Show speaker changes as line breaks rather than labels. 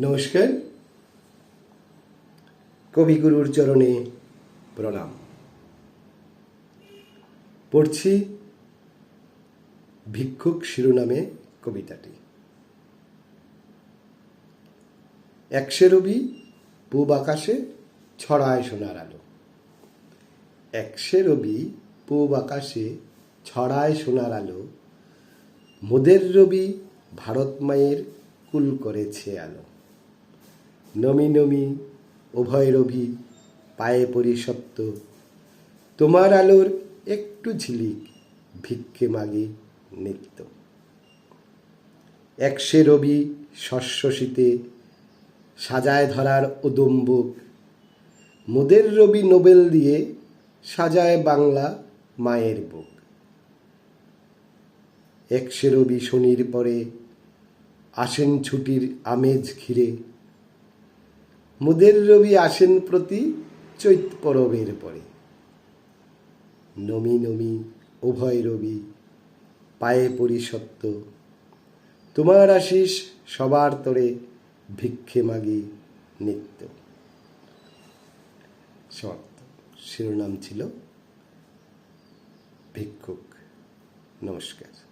নমস্কার। কবিগুরুর চরণে প্রণাম। পড়ছি ভিক্ষুক শিরোনামে কবিতাটি। একশে রবি পূব আকাশে ছড়ায় সোনার আলো। একশে রবি পূব আকাশে ছড়ায় সোনার আলো। মোদের রবি ভারত মায়ের কুল করেছে আলো। নমি নমি, উভয় রবি পায়ে পরিসত্য তোমার আলোর একটু ঝিলিক, ভিক্ষে মাগি নিত্য। একশে রবি শস্য শীতে সাজায় ধরার উদম্বুক। মোদের রবি নোবেল দিয়ে সাজায় বাংলা মায়ের বুক। একশে রবি শনির পরে আসেন ছুটির আমেজ ঘিরে। মুদের রবি আসেন প্রতি চৈত পরবের পরে। নমি নমি, উভয় রবি, পায়ে পড়ি সত্য। তোমার আশিস সবার তরে ভিক্ষে মাগি নিত্য। শিরোনাম ছিল, ভিক্ষুক, নমস্কার।